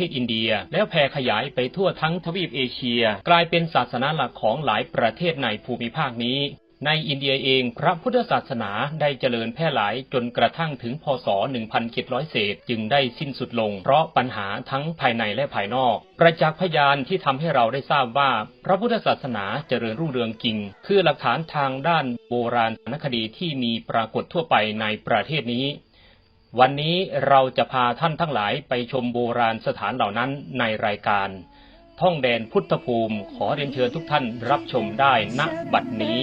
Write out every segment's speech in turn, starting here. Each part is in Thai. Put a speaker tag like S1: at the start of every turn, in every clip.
S1: ทศอินเดีย แล้วแผ่ขยายไปทั่วทั้งทวีปเอเชีย กลายเป็นศาสนาหลักของหลายประเทศในภูมิภาคนี้ ในอินเดียเองพระพุทธศาสนาได้เจริญแพร่หลายจนกระทั่งถึงพศ 1700 เศษจึงได้สิ้นสุดลง เพราะปัญหาทั้งภายในและภายนอก ประจักษ์พยานที่ทำให้เราได้ทราบว่า พระพุทธศาสนาเจริญรุ่งเรืองจริง คือหลักฐานทางด้านโบราณคดีที่มีปรากฏทั่วไปในประเทศนี้ วันนี้เราจะพาท่านทั้งหลายไปชมโบราณสถานเหล่านั้นในรายการ ท่องแดนพุทธภูมิขอเรียนเชิญทุกท่านรับชมได้ณบัดนี้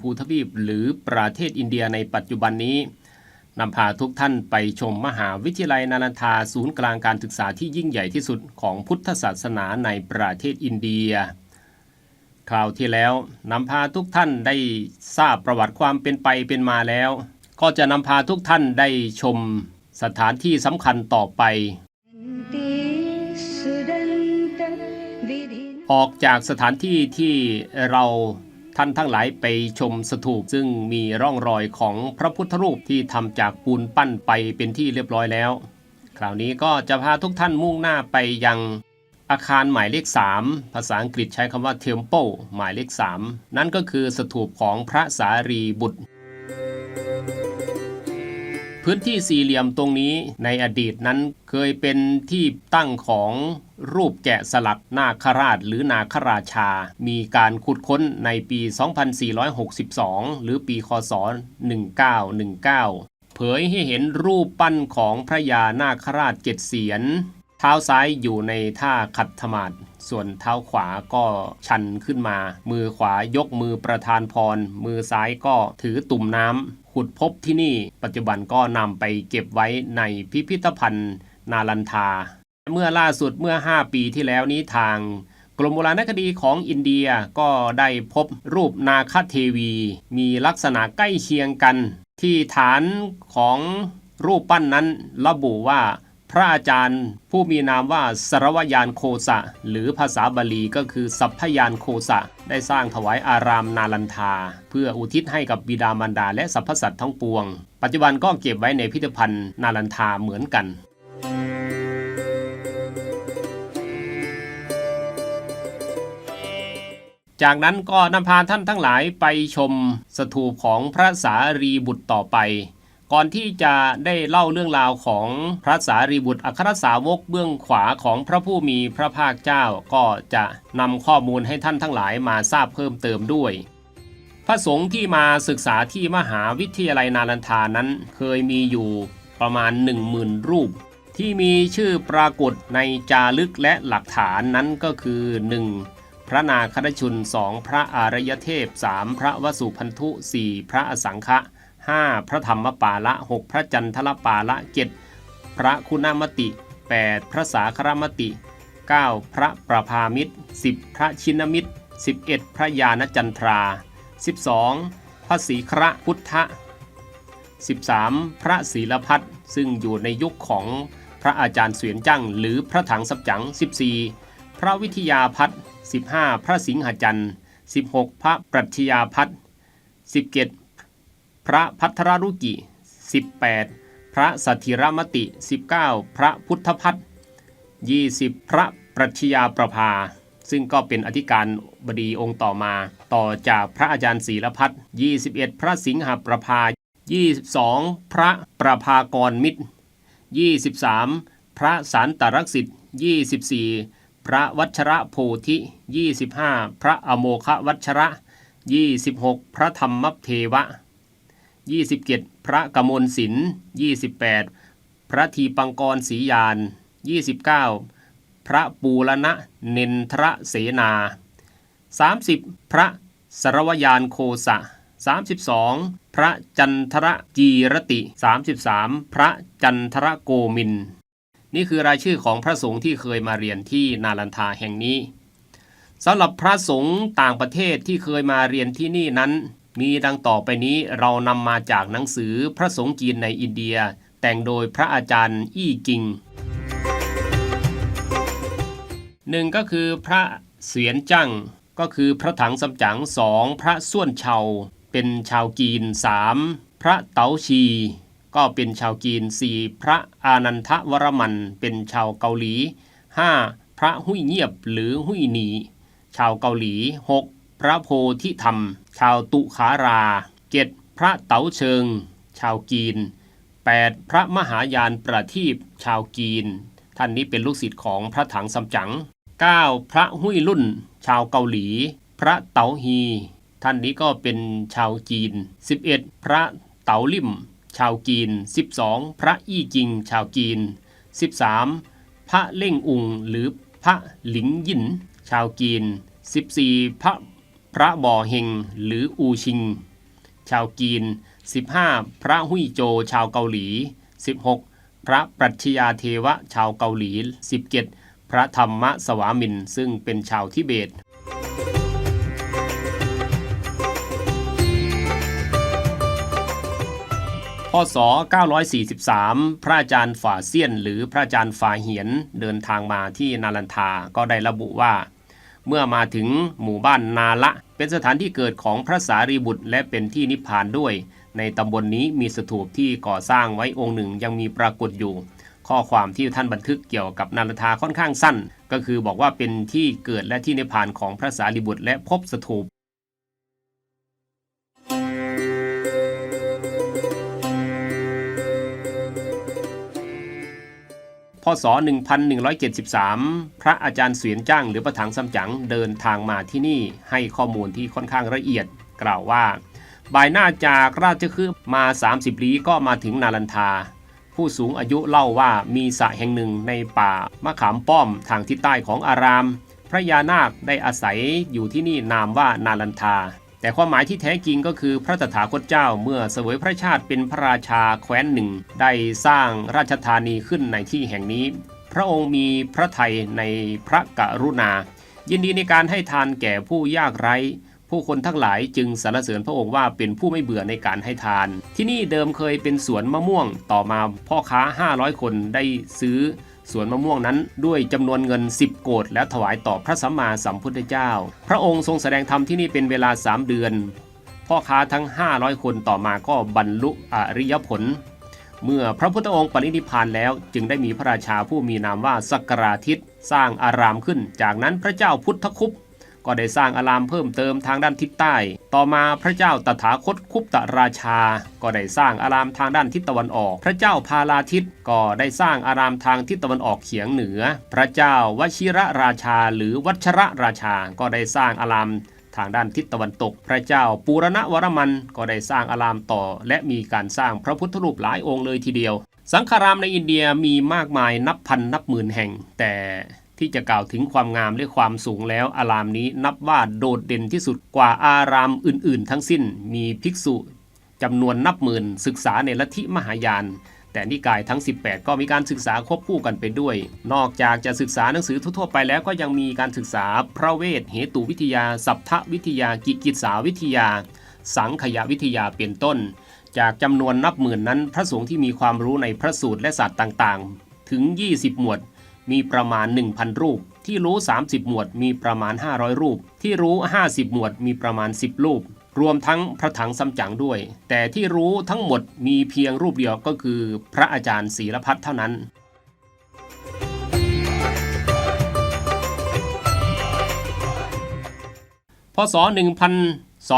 S1: ภูทวีปหรือประเทศอินเดียในปัจจุบันนี้นำพาทุกท่านไปชมมหาวิทยาลัยนาลันทาศูนย์กลางการศึกษาที่ยิ่งใหญ่ที่สุดของพุทธศาสนาในประเทศอินเดีย คราวที่แล้วนำพาทุกท่านได้ทราบประวัติความเป็นไปเป็นมาแล้ว ก็จะนำพาทุกท่านได้ชมสถานที่สำคัญต่อไป ออกจากสถานที่ที่เราท่านทั้งหลายไปชมสถูปซึ่งมีร่องรอยของพระพุทธรูปที่ทำจากปูนปั้นไปเป็นที่เรียบร้อยแล้ว คราวนี้ก็จะพาทุกท่านมุ่งหน้าไปยัง อาคารหมายเลข 3 ภาษาอังกฤษใช้คำว่า Temple หมายเลข 3 นั่นก็คือสถูปของพระสารีบุตร พื้นที่สี่เหลี่ยมตรงนี้ในอดีตนั้นเคยเป็นที่ตั้งของรูปแกะสลักนาคราชหรือนาคราชา มีการขุดค้นในปี 2462 หรือปี คศ 1919 เผยให้เห็นรูปปั้นของพระยานาคราชเจ็ดเสียน ท้าซ้ายอยู่ในท่าขัดธมาดส่วนเท้าขวาก็ชันขึ้นมา มือขวายกมือประธานพร มือซ้ายก็ถือตุ่มน้ำขุดพบที่นี่ ปัจจุบันก็นำไปเก็บไว้ในพิพิธภัณฑ์นาลันทา เมื่อล่าสุดเมื่อ 5 ปีที่แล้วนี้ทางกรมโบราณคดีของอินเดียก็ได้พบรูปนาคเทวี มีลักษณะใกล้เคียงกัน ที่ฐานของรูปปั้นนั้นระบุว่า พระอาจารย์ผู้มีนามว่าสรวยานโคสะ หรือภาษาบาลีก็คือสัพพยานโคสะ ได้สร้างถวายอารามนาลันทา เพื่ออุทิศให้กับบิดามารดาและสรรพสัตว์ทั้งปวง ปัจจุบันก็เก็บไว้ในพิพิธภัณฑ์นาลันทาเหมือนกันจากนั้นก็นำพาท่านทั้งหลายไปชมสถูปของพระสารีบุตรต่อไป ก่อนที่จะได้เล่าเรื่องราวของพระสารีบุตรอัครสาวกเบื้องขวาของพระผู้มีพระภาคเจ้าก็จะนำข้อมูลให้ท่านทั้งหลายมาทราบเพิ่มเติมด้วย พระสงฆ์ที่มาศึกษาที่มหาวิทยาลัยนาลันทานั้นเคยมีอยู่ประมาณ 10,000 รูป ที่มีชื่อปรากฏในจารึกและหลักฐานนั้นก็คือ 1. พระนาคชุนสองพระอารยเทพ 3. พระวสุพันธุ 4. พระอสังฆะ 5. พระธรรมปาละ 6. พระจันทรปาละ 7. พระคุณามติ 8. พระสาครมติ 9. พระประภามิตร 10. พระชินมิตร 11. พระยานจันทรา 12. พระศรีคระพุทธะ 13. พระศีลพัฒซึ่งอยู่ในยุคของพระอาจารย์เสวียนจั่งหรือพระถังสับจัง 14. พระวิทยาพัฒ15 พระสิงหจันทร์ 16 พระปรัชญาพัฒ17 พระพัทรรุกิ 18 พระสัทธิรมติ 19 พระพุทธพัฒน์20พระปรัชญาประภา ซึ่งก็เป็นอธิการบดีองค์ต่อมา ต่อจากพระอาจารย์ศีลพัฒน์21 พระสิงหประภา 22 พระประภากรมิตร 23 พระสารตรักษิต24 พระวัชระโพธิ 25 พระอโมควัชระ 26 พระธรรมเทวะ 27 พระกมลศิลป์28 พระทีปังกรศรียาน 29 พระปูรณะเนนทระเสนา 30 พระสรวยานโคสะ 32 พระจันทรจีรติ 33 พระจันทรโกมิน นี่คือรายชื่อของพระสงฆ์ที่เคยมาเรียนที่นาลันทาแห่งนี้สำหรับพระสงฆ์ต่างประเทศที่เคยมาเรียนที่นี่นั้น มีดังต่อไปนี้เรานำมาจากหนังสือพระสงฆ์จีนในอินเดีย แต่งโดยพระอาจารย์อี้กิงหนึ่งก็คือพระเสวียนจั่งก็คือพระถังสำจั๋งสองพระส่วนเชาเป็นชาวกีนสามพระเต๋าชี ก็เป็นชาวจีน 4. พระอานันทวรมันเป็นชาวเกาหลี 5. พระหุยเงียบหรือหุยหนี ชาวเกาหลี 6. พระโพธิธรรม ชาวตุขารา 7. พระเต๋าเชิง ชาวจีน 8. พระมหายานประทีปชาวจีน ท่านนี้เป็นลูกศิษย์ของพระถังซัมจั๋ง 9. พระหุยลุ่น ชาวเกาหลี พระเต๋าฮี ท่านนี้ก็เป็นชาวจีน 11. พระเต๋าลิ่ม ชาวจีน 12. พระอี้จิง ชาวจีน 13. พระเล่งอุงหรือพระหลิงยิน ชาวจีน 14. พระ พระบ่อเฮงหรืออูชิง ชาวจีน 15. พระหุยโจชาวเกาหลี 16. พระปรัชญาเทวะชาวเกาหลี 17. พระธรรมสวามินซึ่งเป็นชาวทิเบตพศ 943 พระอาจารย์ฝ่าเซียนหรือพระอาจารย์ฝ่าเหียนเดินทางมาที่นาลันทา ก็ได้ระบุว่า เมื่อมาถึงหมู่บ้านนาละ เป็นสถานที่เกิดของพระสารีบุตรและเป็นที่นิพพานด้วย ในตำบลนนี้มีสถูปที่ก่อสร้างไว้องค์หนึ่งยังมีปรากฏอยู่ ข้อความที่ท่านบันทึกเกี่ยวกับนาลันทาค่อนข้างสั้น ก็คือบอกว่าเป็นที่เกิดและที่นิพพานของพระสารีบุตรและพบสถูป พศ 1173 พระอาจารย์เสวียนจ้างหรือประถังซัมจั๋งเดินทางมาที่นี่ให้ข้อมูลที่ค่อนข้างละเอียด กล่าวว่าบ่ายหน้าจากราชคฤห์มา 30 ลี้ก็มาถึงนาลันทา ผู้สูงอายุเล่าว่ามีสระแห่งหนึ่งในป่ามะขามป้อมทางทิศใต้ของอาราม พระยานาคได้อาศัยอยู่ที่นี่นามว่านาลันทา แต่ความหมายที่แท้จริงก็คือพระตถาคตเจ้าเมื่อเสวยพระชาติเป็นพระราชาแคว้นหนึ่ง ได้สร้างราชธานีขึ้นในที่แห่งนี้ พระองค์มีพระทัยในพระกรุณา ยินดีในการให้ทานแก่ผู้ยากไร้ผู้คนทั้งหลายจึงสรรเสริญพระองค์ว่าเป็นผู้ไม่เบื่อในการให้ทาน ที่นี่เดิมเคยเป็นสวนมะม่วง ต่อมาพ่อค้า 500 คนได้ซื้อ สวนมะม่วงนั้นด้วยจำนวนเงิน 10 โกดและถวายต่อพระสัมมาสัมพุทธเจ้า พระองค์ทรงแสดงธรรมที่นี่เป็นเวลา 3 เดือน พ่อค้าทั้ง 500 คนต่อมาก็บรรลุอริยผล เมื่อพระพุทธองค์ปรินิพพานแล้วจึงได้มีพระราชาผู้มีนามว่าสักราทิตสร้างอารามขึ้น จากนั้นพระเจ้าพุทธคุป ก็ได้สร้างอารามเพิ่มเติมทางด้านทิศใต้ ต่อมาพระเจ้าตถาคตคุปตราชา ก็ได้สร้างอารามทางด้านทิศตะวันออก พระเจ้าพาลาทิตก็ได้สร้างอารามทางทิศตะวันออกเฉียงเหนือ พระเจ้าวชิระราชา หรือวัชระราชา ก็ได้สร้างอารามทางด้านทิศตะวันตก พระเจ้าปูรณวรมันก็ได้สร้างอารามต่อ และมีการสร้างพระพุทธรูปหลายองค์เลยทีเดียว สังฆารามในอินเดียมีมากมายนับพันนับหมื่นแห่ง แต่ ที่จะกล่าวถึงความงามและความสูงแล้วอารามนี้นับว่าโดดเด่นที่สุดกว่าอารามอื่นๆ ทั้งสิ้นมีภิกษุจำนวนนับหมื่นศึกษาในลัทธิมหายาน แต่นิกายทั้ง 18 ก็มีการศึกษาควบคู่กันไปด้วย นอกจากจะศึกษาหนังสือทั่วไปแล้วก็ยังมีการศึกษาพระเวทเหตุวิทยา สัพทวิทยา กิจกิจสาวิทยา สังขยวิทยาเป็นต้น จากจำนวนนับหมื่นนั้น พระสงฆ์ที่มีความรู้ในพระสูตรและศาสตร์ต่างๆ ถึง 20 หมวด มีประมาณ 1,000 รูป ที่รู้ 30 หมวดมีประมาณ 500 รูป ที่รู้ 50 หมวดมีประมาณ 10 รูป รวมทั้งพระถังซัมจั๋งด้วย แต่ที่รู้ทั้งหมดมีเพียงรูปเดียวก็คือ พระอาจารย์ศีลพัฒน์เท่านั้นพศ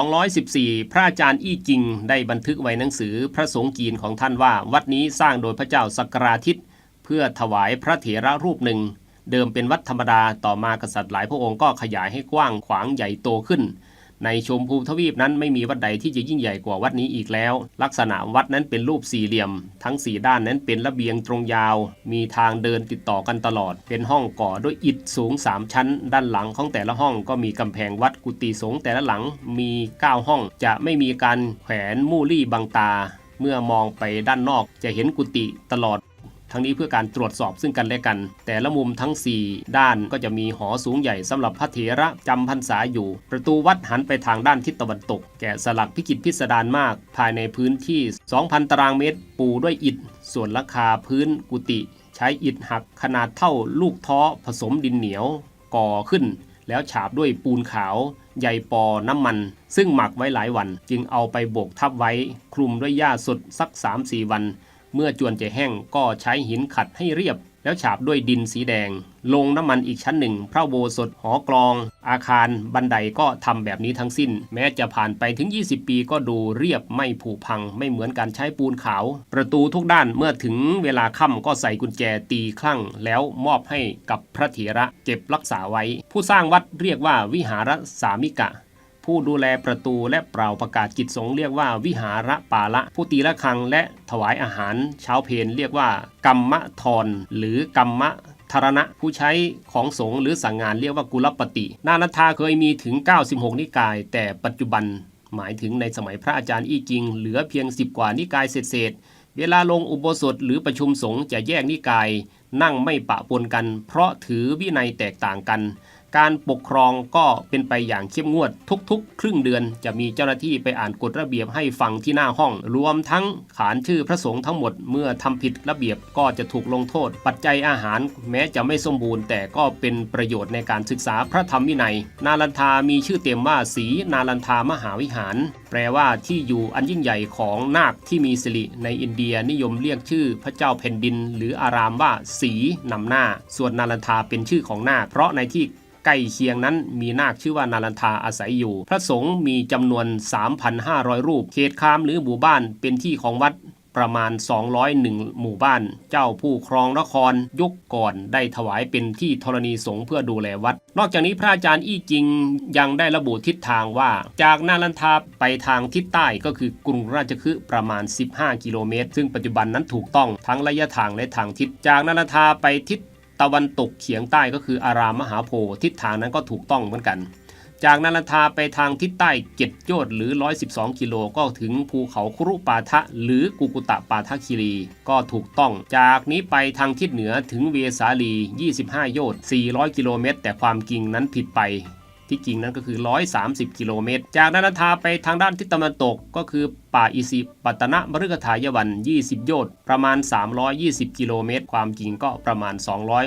S1: 1214 พระอาจารย์อี้จิง ได้บันทึกไว้หนังสือพระสงฆ์จีนของท่านว่า วัดนี้สร้างโดยพระเจ้าสักราทิต เพื่อถวายพระเถระรูปหนึ่ง เดิมเป็นวัดธรรมดาต่อมากษัตริย์หลายพระองค์ก็ขยายให้กว้างขวางใหญ่โตขึ้น ในชมพูทวีปนั้นไม่มีวัดใดที่จะยิ่งใหญ่กว่าวัดนี้อีกแล้ว ลักษณะวัดนั้นเป็นรูปสี่เหลี่ยม ทั้งสี่ด้านนั้นเป็นระเบียงตรงยาว มีทางเดินติดต่อกันตลอด เป็นห้องก่อด้วยอิฐสูง3ชั้น ด้านหลังของแต่ละห้องก็มีกำแพงวัดกุฏิสงฆ์แต่ละหลังมี9ห้อง จะไม่มีการแขวนมูลี่บังตาเมื่อมองไปด้านนอกจะเห็นกุฏิตลอด ทั้งนี้เพื่อการตรวจสอบซึ่งกันและกัน แต่ละมุมทั้ง 4 ด้านก็จะมีหอสูงใหญ่สำหรับพระเถระจำพรรษาอยู่ ประตูวัดหันไปทางด้านทิศตะวันตก แกะสลักพิจิตรพิสดารมาก ภายในพื้นที่ 2,000 ตารางเมตร ปูด้วยอิฐ ส่วนราคาพื้นกุฏิใช้อิฐหักขนาดเท่าลูกท้อผสมดินเหนียว ก่อขึ้น แล้วฉาบด้วยปูนขาวใยปอน้ำมัน ซึ่งหมักไว้หลายวัน จึงเอาไปโบกทับไว้ คลุมด้วยหญ้าสดสัก 3-4 วัน เมื่อจวนจะแห้งก็ใช้หินขัดให้เรียบ แล้วฉาบด้วยดินสีแดง ลงน้ำมันอีกชั้นหนึ่ง พระโบสถหอกลอง อาคารบันไดก็ทำแบบนี้ทั้งสิ้น แม้จะผ่านไปถึง 20 ปีก็ดูเรียบไม่ผุพัง ไม่เหมือนการใช้ปูนขาว ประตูทุกด้านเมื่อถึงเวลาค่ำก็ใส่กุญแจตีคลั่ง แล้วมอบให้กับพระเถระเก็บรักษาไว้ ผู้สร้างวัดเรียกว่าวิหารสามิกะ ผู้ดูแลประตูและเปล่าประกาศกิจสงเรียกว่าวิหาระปาละ ผู้ตีละครังและถวายอาหารเช้าเพลเรียกว่า กรรมทรหรือกรรมธารณะผู้ใช้ของสงฆ์หรือสั่งงานเรียกว่ากุลปฏินานันทาเคยมีถึง 96 นิกาย แต่ปัจจุบันหมายถึงในสมัยพระอาจารย์อี้จริง เหลือเพียง 10 กว่านิกายเศษเวลาลงอุโบสถหรือประชุมสงฆ์จะแยกนิกาย นั่งไม่ปะปนกัน เพราะถือวินัยแตกต่างกัน การปกครองก็เป็นไปอย่างเข้มงวดทุกๆ ครึ่งเดือนจะมีเจ้าหน้าที่ไปอ่านกฎระเบียบให้ฟังที่หน้าห้อง รวมทั้งขานชื่อพระสงฆ์ทั้งหมดเมื่อทำผิดระเบียบก็จะถูกลงโทษ ปัจจัยอาหารแม้จะไม่สมบูรณ์ แต่ก็เป็นประโยชน์ในการศึกษาพระธรรมวินัย นาลันทามีชื่อเต็มว่าศรีนาลันทามหาวิหาร แปลว่าที่อยู่อันยิ่งใหญ่ของนาคที่มีสิริในอินเดียนิยมเรียกชื่อพระเจ้าแผ่นดิน หรืออารามว่าศรีนำหน้า ส่วนนาลันทาเป็นชื่อของนาคเพราะในที่ ใกล้เคียงนั้นมีนาคชื่อว่านาลันทาอาศัยอยู่ พระสงฆ์มีจำนวน 3,500 รูป เขตคามหรือหมู่บ้านเป็นที่ของวัดประมาณ 201 หมู่บ้าน เจ้าผู้ครองนครยุคก่อนได้ถวายเป็นที่ธรณีสงฆ์เพื่อดูแลวัด นอกจากนี้พระอาจารย์อี้จิงยังได้ระบุทิศทางว่า จากนาลันทาไปทางทิศใต้ก็คือกรุงราชคฤห์ประมาณ 15 กิโลเมตร ซึ่งปัจจุบันนั้นถูกต้องทั้งระยะทางและทางทิศ จากนาลันทาไปทิศ ตะวันตกเฉียงใต้ก็คืออารามมหาโพธิ์ทิศทางนั้นก็ถูกต้องเหมือนกัน จากนาลันทาไปทางทิศใต้เจ็ดโยชน์หรือ 112 กิโลก็ถึงภูเขาครุปาทะ หรือกุกุตะปาทะคิรีก็ถูกต้อง จากนี้ไปทางทิศเหนือถึงเวสาลี 25 โยชน์400 กิโลเมตร แต่ความจริงนั้นผิดไป ที่จริงนั้นก็คือ 130 กิโลเมตร จากนานันทาไปทางด้านทิศตะวันตกก็คือป่าอิสิปัตนะมฤคทายวัน 20 โยชน์ประมาณ 320 กิโลเมตร ความจริงก็ประมาณ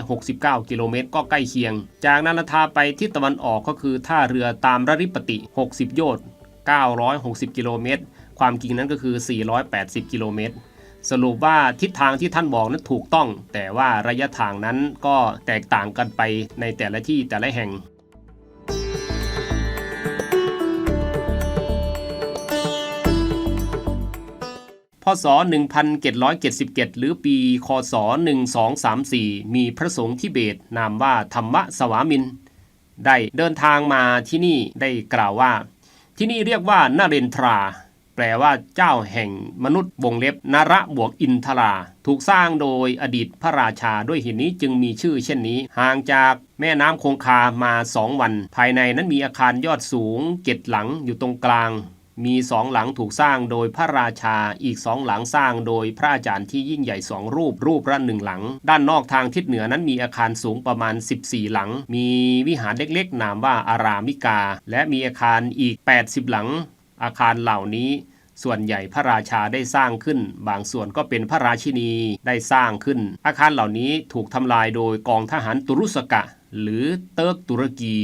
S1: 269 กิโลเมตร ก็ใกล้เคียง จากนานันทาไปทิศตะวันออกก็คือท่าเรือตามรริปติ 60 โยชน์960 กิโลเมตร ความจริงนั้นก็คือ 480 กิโลเมตรสรุปว่าทิศทางที่ท่านบอกนั้นถูกต้อง แต่ว่าระยะทางนั้นก็แตกต่างกันไปในแต่ละที่แต่ละแห่ง ศ 1777 หรือปี คศ 1234 มีพระสงฆ์ทิเบตนามว่าธรรมสวามิน ได้เดินทางมาที่นี่ได้กล่าวว่า ที่นี่เรียกว่านาเรนทรา แปลว่าเจ้าแห่งมนุษย์วงเล็บนระบวกอินทรา ถูกสร้างโดยอดีตพระราชาด้วยเหตุนี้จึงมีชื่อเช่นนี้ ห่างจากแม่น้ำคงคามาสองวัน ภายในนั้นมีอาคารยอดสูงเจ็ดหลังอยู่ตรงกลาง มีสองหลังถูกสร้างโดยพระราชา อีกสองหลังสร้างโดยพระอาจารย์ที่ยิ่งใหญ่สองรูปรูปละหนึ่งหลัง ด้านนอกทางทิศเหนือนั้นมีอาคารสูงประมาณ 14 หลัง มีวิหารเล็กๆ นามว่าอารามิกา และมีอาคารอีก 80 หลัง อาคารเหล่านี้ส่วนใหญ่พระราชาได้สร้างขึ้น บางส่วนก็เป็นพระราชินีได้สร้างขึ้น อาคารเหล่านี้ถูกทำลายโดยกองทหารตุรุสกะ หรือเติร์กตุรกี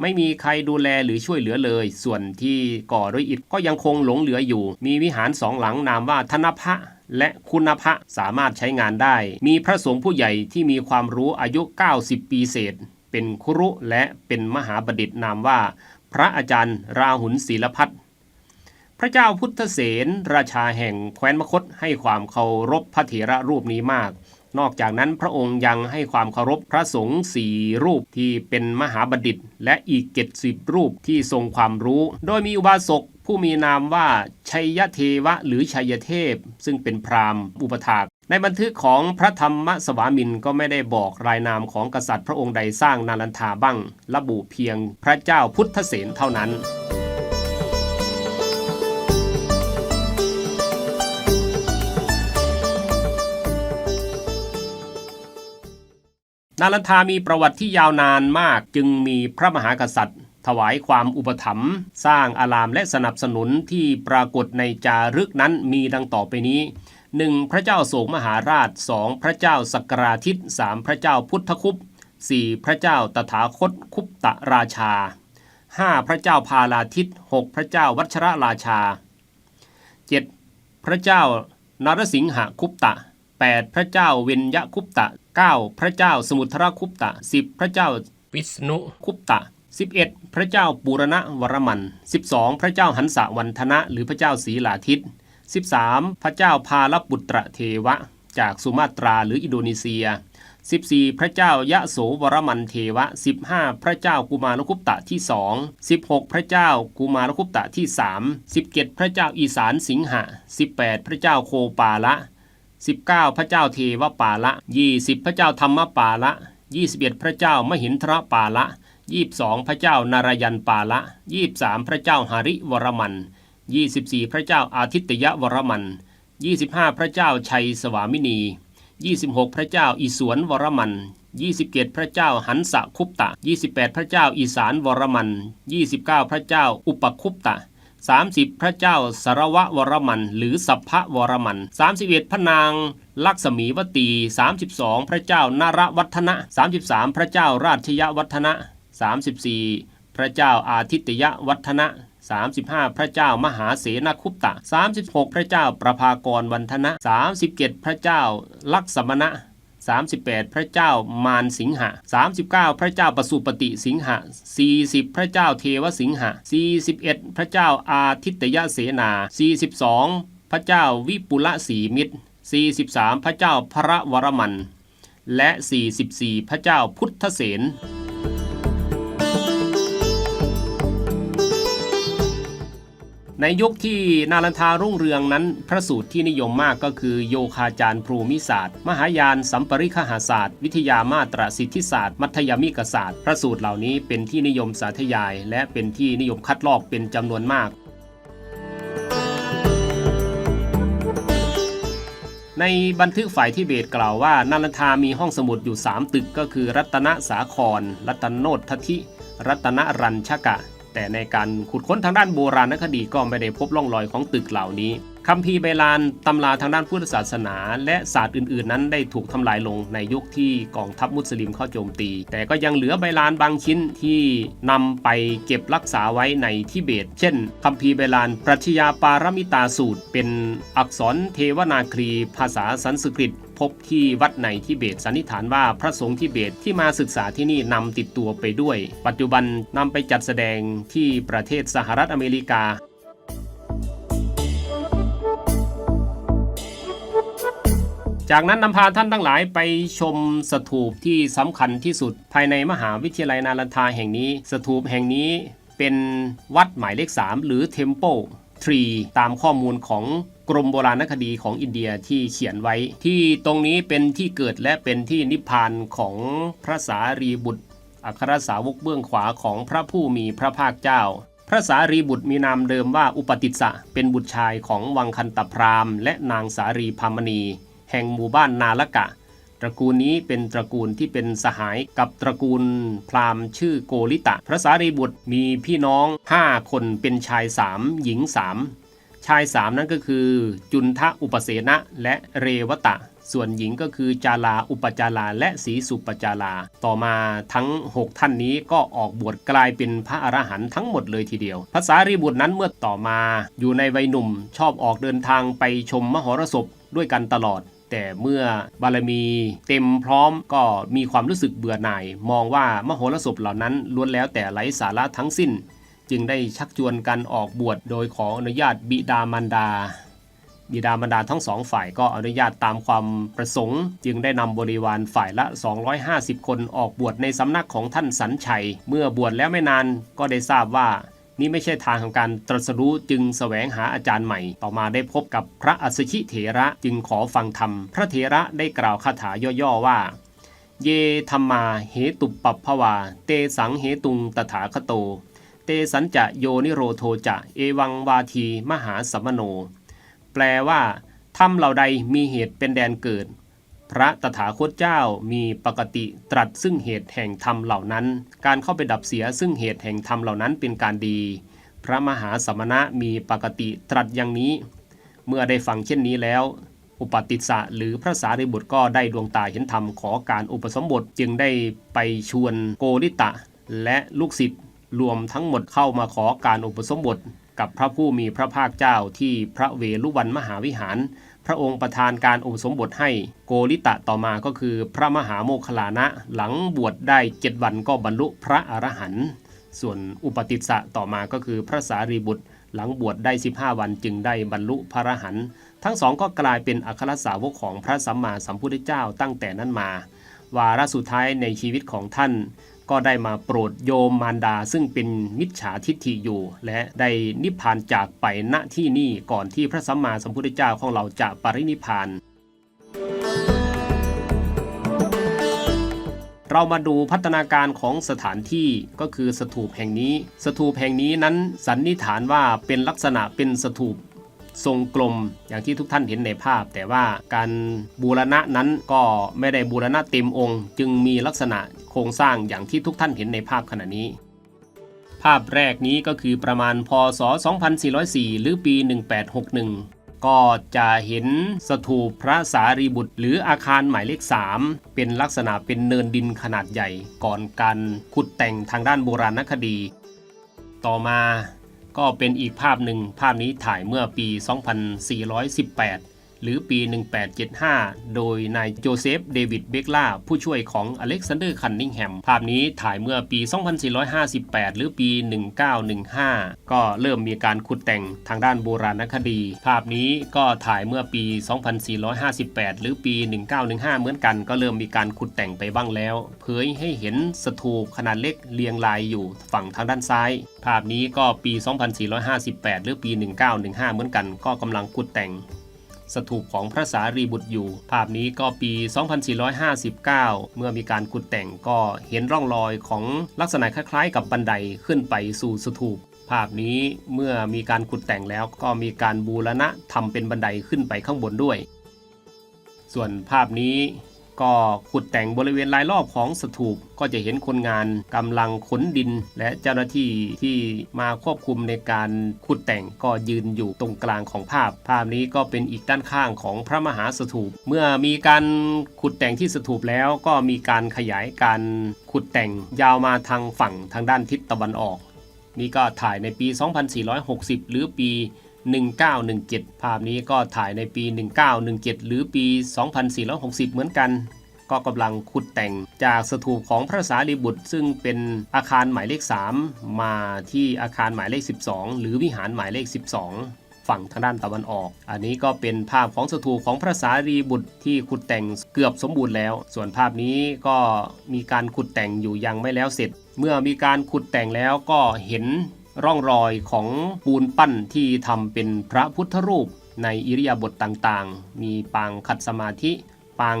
S1: ไม่มีใครดูแลหรือช่วยเหลือเลย ส่วนที่ก่อด้วยอิฐก็ยังคงหลงเหลืออยู่ มีวิหารสองหลังนามว่าธนพะและคุณพระสามารถใช้งานได้ มีพระสงฆ์ผู้ใหญ่ที่มีความรู้อายุ 90 ปีเศษ เป็นครุและเป็นมหาบดิตนามว่า พระอาจารย์ราหุลศิลพัฒน์พระเจ้าพุทธเสนราชาแห่งแคว้นมคตให้ความเคารพพระเถระรูปนี้มาก นอกจากนั้นพระองค์ยังให้ความเคารพพระสงฆ์สี่รูปที่เป็นมหาบัณฑิต และอีกเจ็ดสิบรูปที่ทรงความรู้ โดยมีอุบาสกผู้มีนามว่าชัยเทวะหรือชัยเทพ ซึ่งเป็นพราหมณ์อุปถากในบันทึกของพระธรรมสวามินก็ไม่ได้บอกรายนามของกษัตริย์พระองค์ใดสร้างนาลันทาบ้าง ระบุเพียงพระเจ้าพุทธเสนเท่านั้น นาลันทามีประวัติที่ยาวนานมากจึงมีพระมหากษัตริย์ ถวายความอุปถัมภ์สร้างอารามและสนับสนุนที่ปรากฏในจารึกนั้นมีดังต่อไปนี้ 1. พระเจ้าโศกมหาราช 2. พระเจ้าสกราทิต 3. พระเจ้าพุทธคุป 4. พระเจ้าตถาคตคุปตะราชา 5. พระเจ้าพาลาทิต 6. พระเจ้าวัชรราชา 7. พระเจ้านรสิงหคุปตะ 8 พระเจ้าเวนยคุปตะ 9 พระเจ้าสมุทรคุปตะ 10 พระเจ้าวิษณุคุปตะ 11 พระเจ้าปูรณวรมัน 12 พระเจ้าหันสวันธนะ หรือพระเจ้าศรีลาทิต 13 พระเจ้าพาลปุตระเทวะ จากสุมาตราหรืออินโดนีเซีย 14 พระเจ้ายะโสวรมันเทวะ 15 พระเจ้ากุมารคุปตะที่2 16 พระเจ้ากุมารคุปตะที่3 17 พระเจ้าอีสานสิงหะ 18 พระเจ้าโคปาละ 19 พระเจ้าเทวปาละ 20 พระเจ้าธรรมปาละ 21 พระเจ้ามหินทรปาละ 22 พระเจ้านารยันปาละ 23 พระเจ้าหาริวรมัน 24 พระเจ้าอาทิตยวรมัน 25 พระเจ้าชัยสวามินี 26 พระเจ้าอิสวนวรมัน 27 พระเจ้าหันสะคุปตะ 28 พระเจ้าอีสานวรมัน 29 พระเจ้าอุปคุปตะ 30 พระเจ้าสารวะวรมัน หรือสัพพะวรมัน 31 พระนางลักษมีวตี 32 พระเจ้านารวัฒนะ 33 พระเจ้าราชยวัฒนะ 34 พระเจ้าอาทิตยวัฒนะ 35 พระเจ้ามหาเสนคุปตะ 36 พระเจ้าประภากรวันธนะ 37 พระเจ้าลักษมณะ 38 พระเจ้ามารสิงหะ 39 พระเจ้าปสุปฏิสิงหะ 40 พระเจ้าเทวสิงหะ 41 พระเจ้าอาทิตยเสนา 42 พระเจ้าวิปุละสีมิตร 43 พระเจ้าพระวรมัน และ 44 พระเจ้าพุทธเสน ในยุคที่นาลันทารุ่งเรืองนั้น พระสูตรที่นิยมมากก็คือ โยคาจารย์ภูมิศาสตร์ มหายานสัมปริคหาศาสตร์ วิทยามาตรสิทธิศาสตร์ มัธยมิกศาสตร์ พระสูตรเหล่านี้เป็นที่นิยมสาธยาย และเป็นที่นิยมคัดลอกเป็นจำนวนมาก ในบันทึกฝ่ายทิเบตกล่าวว่านาลันทามีห้องสมุดอยู่ 3 ตึกก็คือ รัตนสาคร รัตนโนทธิ รัตนรัญชกะ แต่ในการขุดค้นทางด้านโบราณคดีก็ไม่ได้พบร่องรอยของตึกเหล่านี้คัมภีร์ใบลานตำราทางด้านพุทธศาสนา และศาสตร์อื่นๆ นั้นได้ถูกทำลายลงในยุคที่กองทัพมุสลิมเข้าโจมตี แต่ก็ยังเหลือใบลานบางชิ้นที่นำไปเก็บรักษาไว้ในทิเบต เช่นคัมภีร์ใบลานปรัชญาปารมิตาสูตร เป็นอักษรเทวนาครี ภาษาสันสกฤต พบที่วัดในทิเบตสันนิษฐานว่าพระสงฆ์ทิเบตที่มาศึกษาที่นี่นำติดตัวไปด้วย ปัจจุบันนำไปจัดแสดงที่ประเทศสหรัฐอเมริกาจากนั้นนำพาท่านทั้งหลายไปชมสถูปที่สำคัญที่สุด ภายในมหาวิทยาลัยนาลันทาแห่งนี้ สถูปแห่งนี้เป็นวัดหมายเลข 3 หรือ Temple 3 ตามข้อมูลของ กรมโบราณคดีของอินเดียที่เขียนไว้ ที่ตรงนี้เป็นที่เกิดและเป็นที่นิพพานของพระสารีบุตร อัครสาวกเบื้องขวาของพระผู้มีพระภาคเจ้า พระสารีบุตรมีนามเดิมว่าอุปติสสะเป็นบุตรชายของวังคันตพรามและนางสารีพามณี แห่งหมู่บ้านนาลกะ ตระกูลนี้เป็นตระกูลที่เป็นสหายกับตระกูลพราหมณ์ชื่อโกริตะ พระสารีบุตรมีพี่น้อง 5 คนเป็นชายสามหญิงสาม ชายสามนั้นก็คือ จุนทะอุปเสนะและเรวตะ ส่วนหญิงก็คือจาลาอุปจาราและสีสุปจารา ต่อมาทั้ง 6 ท่านนี้ก็ออกบวชกลายเป็นพระอรหันต์ทั้งหมดเลยทีเดียว ภาษารีบุตรนั้นเมื่อต่อมา อยู่ในวัยหนุ่มชอบออกเดินทางไปชมมหรสพด้วยกันตลอดแต่เมื่อบารมีเต็มพร้อมก็มีความรู้สึกเบื่อหน่าย มองว่ามโหรสพเหล่านั้นล้วนแล้วแต่ไร้สาระทั้งสิ้น จึงได้ชักชวนกันออกบวชโดยขออนุญาตบิดามารดา บิดามารดาทั้งสองฝ่ายก็อนุญาตตามความประสงค์ จึงได้นำบริวารฝ่ายละ 250 คนออกบวชในสำนักของท่านสันชัย เมื่อบวชแล้วไม่นานก็ได้ทราบว่านี่ไม่ใช่ทางของการตรัสรู้จึงแสวงหาอาจารย์ใหม่ ต่อมาได้พบกับพระอัสชิเถระจึงขอฟังธรรม พระเถระได้กล่าวคาถาย่อๆว่า เยธรรมาเหตุปปัปภวา เตสังเหตุงตถาคโต สัญจะโยนิโรโทจะ เอวังวาทีมหาสัมโน แปลว่าธรรมเหล่าใดมีเหตุเป็นแดนเกิด พระตถาคตเจ้ามีปกติตรัสซึ่งเหตุแห่งธรรมเหล่านั้น การเข้าไปดับเสียซึ่งเหตุแห่งธรรมเหล่านั้นเป็นการดี พระมหาสมณะมีปกติตรัสอย่างนี้ เมื่อได้ฟังเช่นนี้แล้ว อุปติสสะหรือพระสารีบุตรก็ได้ดวงตาเห็นธรรมขอการอุปสมบทจึงได้ไปชวนโกริตะ และลูกศิษย์ รวมทั้งหมดเข้ามาขอการอุปสมบทกับพระผู้มีพระภาคเจ้าที่พระเวลุวันมหาวิหาร พระองค์ประทานการอุปสมบทให้โกริตะต่อมาก็คือพระมหาโมคลลานะ หลังบวชได้เจ็ดวันก็บรรลุพระอรหันต์ส่วนอุปติสสะต่อมาก็คือพระสารีบุตร หลังบวชได้ 15 วันจึงได้บรรลุพระอรหันต์ทั้งสองก็กลายเป็นอัครสาวกของพระสัมมาสัมพุทธเจ้าตั้งแต่นั้นมา วาระสุดท้ายในชีวิตของท่าน ก็ได้มาโปรดโยมมารดา ซึ่งเป็นมิจฉาทิฏฐิอยู่ และได้นิพพานจากไปณที่นี่ก่อนที่พระสัมมาสัมพุทธเจ้าของเราจะปรินิพพานเรามาดูพัฒนาการของสถานที่ก็คือสถูปแห่งนี้ สถูปแห่งนี้นั้นสันนิษฐานว่าเป็นลักษณะเป็นสถูป ทรงกลมอย่างที่ทุกท่านเห็นในภาพ แต่ว่าการบูรณะนั้นก็ไม่ได้บูรณะเต็มองค์ จึงมีลักษณะโครงสร้างอย่างที่ทุกท่านเห็นในภาพขณะนี้ ภาพแรกนี้ก็คือประมาณพศ 2404 หรือปี 1861ก็จะเห็นสถูปพระสารีบุตร หรืออาคารหมายเลข 3 เป็นลักษณะเป็นเนินดินขนาดใหญ่ก่อนการขุดแต่งทางด้านโบราณคดี ต่อมา ก็เป็นอีกภาพหนึ่งภาพนี้ถ่ายเมื่อปี 2418 หรือปี 1875 โดยนายโจเซฟ เดวิด เบกล่า ผู้ช่วยของอเล็กซานเดอร์ คันนิงแฮม ภาพนี้ถ่ายเมื่อปี 2458 หรือปี 1915 ก็เริ่มมีการขุดแต่งทางด้านโบราณคดี ภาพนี้ก็ถ่ายเมื่อปี 2458 หรือปี 1915 เหมือนกัน ก็เริ่มมีการขุดแต่งไปบ้างแล้ว เผยให้เห็นสถูปขนาดเล็กเรียงรายอยู่ฝั่งทางด้านซ้าย ภาพนี้ก็ปี 2458 หรือปี 1915 เหมือนกัน ก็กำลังขุดแต่ง สถูปของพระสารีบุตรอยู่ ภาพนี้ก็ปี 2459 เมื่อมีการขุดแต่งก็เห็นร่องรอยของลักษณะคล้ายๆ กับบันไดขึ้นไปสู่สถูปภาพนี้เมื่อมีการขุดแต่งแล้วก็มีการบูรณะทำเป็นบันไดขึ้นไปข้างบนด้วย ส่วนภาพนี้ ก็ขุดแต่งบริเวณรายรอบของสถูปก็จะเห็นคนงานกำลังขนดิน และเจ้าหน้าที่ที่มาควบคุมในการขุดแต่งก็ยืนอยู่ตรงกลางของภาพ ภาพนี้ก็เป็นอีกด้านข้างของพระมหาสถูป เมื่อมีการขุดแต่งที่สถูปแล้วก็มีการขยายการขุดแต่งยาวมาทางฝั่งทางด้านทิศตะวันออก นี่ก็ถ่ายในปี 2460 หรือปี 1917 ภาพนี้ก็ถ่ายในปี 1917 หรือปี 2460 เหมือนกัน ก็กำลังขุดแต่งจากสถูปของพระสารีบุตร ซึ่งเป็นอาคารหมายเลข 3 มาที่อาคารหมายเลข 12 หรือวิหารหมายเลข 12 ฝั่งทางด้านตะวันออก อันนี้ก็เป็นภาพของสถูปของพระสารีบุตรที่ขุดแต่งเกือบสมบูรณ์แล้ว ส่วนภาพนี้ก็มีการขุดแต่งอยู่ยังไม่แล้วเสร็จ เมื่อมีการขุดแต่งแล้วก็เห็น ร่องรอยของปูนปั้นที่ทำเป็นพระพุทธรูปในอิริยาบถต่างๆ มีปางขัดสมาธิ ปาง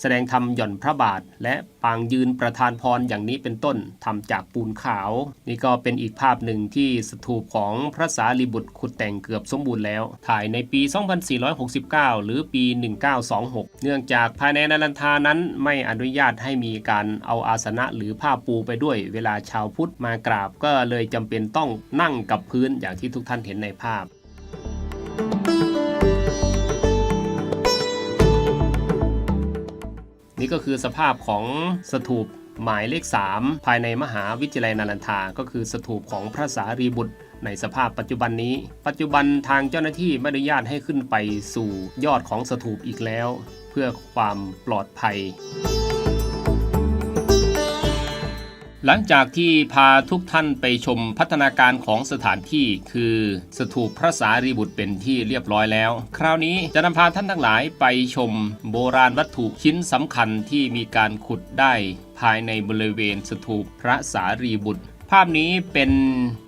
S1: แสดงธรรมหย่อนพระบาท และปางยืนประธานพรอย่างนี้เป็นต้นทำจากปูนขาว นี่ก็เป็นอีกภาพหนึ่งที่สถูปของพระสารีบุตรขุดแต่งเกือบสมบูรณ์แล้ว ถ่ายในปี 2469 หรือปี 1926 เนื่องจากภายในนันทานั้นไม่อนุญาตให้มีการเอาอาสนะหรือผ้าปูไปด้วย เวลาชาวพุทธมากราบก็เลยจำเป็นต้องนั่งกับพื้นอย่างที่ทุกท่านเห็นในภาพ นี่ก็คือสภาพของสถูปหมายเลข 3 ภายในมหาวิทยาลัยนารันทา ก็คือสถูปของพระสารีบุตร ในสภาพปัจจุบันนี้ ปัจจุบันทางเจ้าหน้าที่ไม่อนุญาตให้ขึ้นไปสู่ยอดของสถูปอีกแล้ว เพื่อความปลอดภัย หลังจากที่พาทุกท่านไปชมพัฒนาการของสถานที่ คือสถูปพระสารีบุตรเป็นที่เรียบร้อยแล้ว คราวนี้จะนำพาท่านทั้งหลายไปชมโบราณวัตถุชิ้นสำคัญที่มีการขุดได้ภายในบริเวณสถูปพระสารีบุตร ภาพนี้เป็น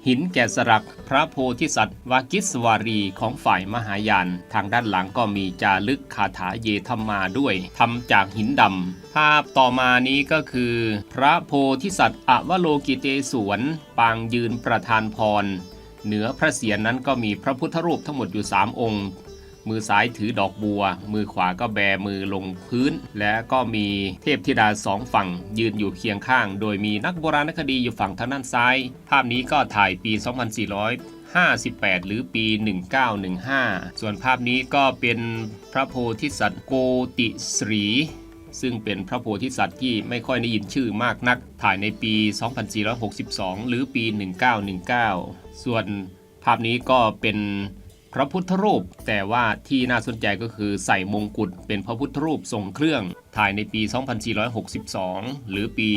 S1: หินแกะสลักพระโพธิสัตว์วากิสวารีของฝ่ายมหายาน ทางด้านหลังก็มีจารึกคาถาเยธรรมาด้วยทำจากหินดำ ภาพต่อมานี้ก็คือ พระโพธิสัตว์อวโลกิเตศวรปางยืนประธานพร เหนือพระเศียรนั้นก็มีพระพุทธรูปทั้งหมดอยู่ 3 องค์ มือซ้ายถือดอกบัว มือขวาก็แบมือลงพื้น และก็มีเทพธิดาสองฝั่ง ยืนอยู่เคียงข้าง โดยมีนักโบราณคดีอยู่ฝั่งทางด้านซ้าย ภาพนี้ก็ถ่ายปี 2400 58 หรือปี 1915 ส่วนภาพนี้ก็เป็นพระโพธิสัตว์โกติสรีซึ่งเป็นพระโพธิสัตว์ที่ไม่ค่อยได้ยินชื่อมากนัก ถ่ายในปี 2462 หรือปี 1919 ส่วนภาพนี้ก็เป็น พระพุทธรูป แต่ว่าที่น่าสนใจก็คือใส่มงกุฎเป็นพระพุทธรูปทรงเครื่อง ถ่ายในปี 2462 หรือปี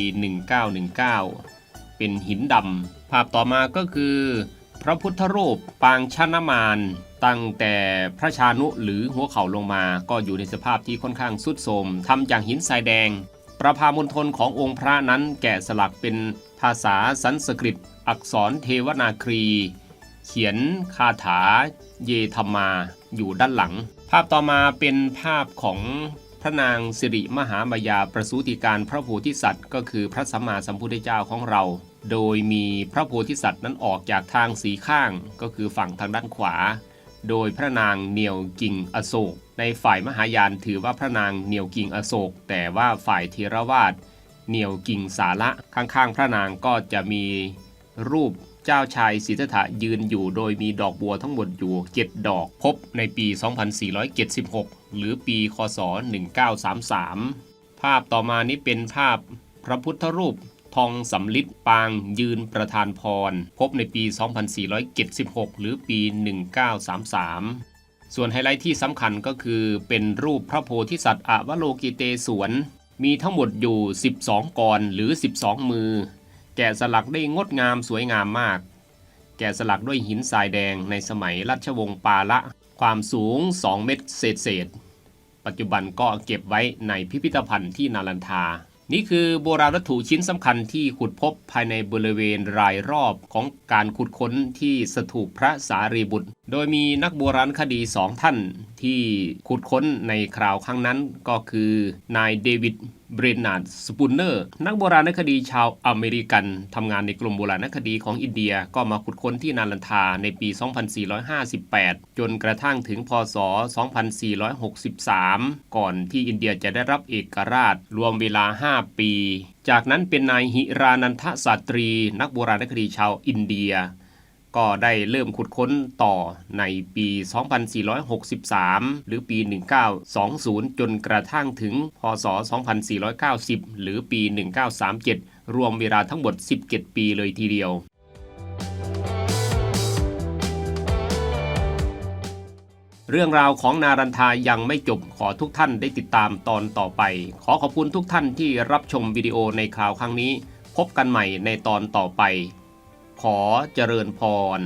S1: 1919 เป็นหินดำ ภาพต่อมาก็คือ พระพุทธรูปปางชนมานตั้งแต่พระชานุหรือหัวเข่าลงมาก็อยู่ในสภาพที่ค่อนข้างสุดโทมทำจากหินทรายแดง ประพามณฑลขององค์พระนั้นแกะสลักเป็นภาษาสันสกฤต อักษรเทวนาครี เขียนคาถาเยธรรมาอยู่ด้านหลัง ภาพต่อมาเป็นภาพของพระนางสิริมหามายาประสูติการพระโพธิสัตว์ ก็คือพระสัมมาสัมพุทธเจ้าของเรา โดยมีพระโพธิสัตว์นั้นออกจากทางสีข้าง ก็คือฝั่งทางด้านขวา โดยพระนางเหนียวกิ่งอโศก ในฝ่ายมหายานถือว่าพระนางเหนียวกิ่งอโศก แต่ว่าฝ่ายเทรวาสเหนียวกิ่งสาระข้างๆ พระนางก็จะมีรูป เจ้าชายสิทธัตถะยืนอยู่โดยมีดอกบัวทั้งหมดอยู่ 7 ดอกพบในปี 2476 หรือปีคศ 1933 ภาพต่อมานี้เป็นภาพพระพุทธรูปทองสำลิดปางยืนประธานพร พบในปี 2476 หรือปี 1933 ส่วนไฮไลท์ที่สำคัญก็คือเป็นรูปพระโพธิสัตว์อวโลกิเตศวน มีทั้งหมดอยู่ 12กรหรือ 12 มือ แกะสลักได้งดงามสวยงามมาก แกะสลักด้วยหินทรายแดงในสมัยรัชวงศ์ปาละ ความสูง 2 เมตรเศษเศษ ปัจจุบันก็เก็บไว้ในพิพิธภัณฑ์ที่นารันทา นี่คือโบราณวัตถุชิ้นสำคัญที่ขุดพบภายในบริเวณรายรอบของการขุดค้นที่สถูปพระสารีบุตรโดยมีนักโบราณคดีสองท่านที่ขุดค้นในคราวครั้งนั้นก็คือนายเดวิดเบรนนาร์ดสปูนเนอร์นักโบราณคดีชาวอเมริกันทำงานในกรมโบราณคดีของอินเดียก็มาขุดค้นที่นาลันทาในปี 2458 จนกระทั่งถึงพศ 2463 ก่อนที่อินเดียจะได้รับเอกราชรวมเวลา 5 ปี จากนั้นเป็นนายหิรานันทศาสตรี นักโบราณคดีชาวอินเดีย ก็ได้เริ่มขุดค้นต่อในปี 2463 หรือปี 1920 จนกระทั่งถึง พศ 2490 หรือปี 1937 รวมเวลาทั้งหมด 17 ปีเลยทีเดียวเรื่องราวของนารันทายังไม่จบขอทุกท่านได้ติดตามตอนต่อไป ขอขอบคุณทุกท่านที่รับชมวิดีโอในคราวครั้งนี้ พบกันใหม่ในตอนต่อไป ขอเจริญพร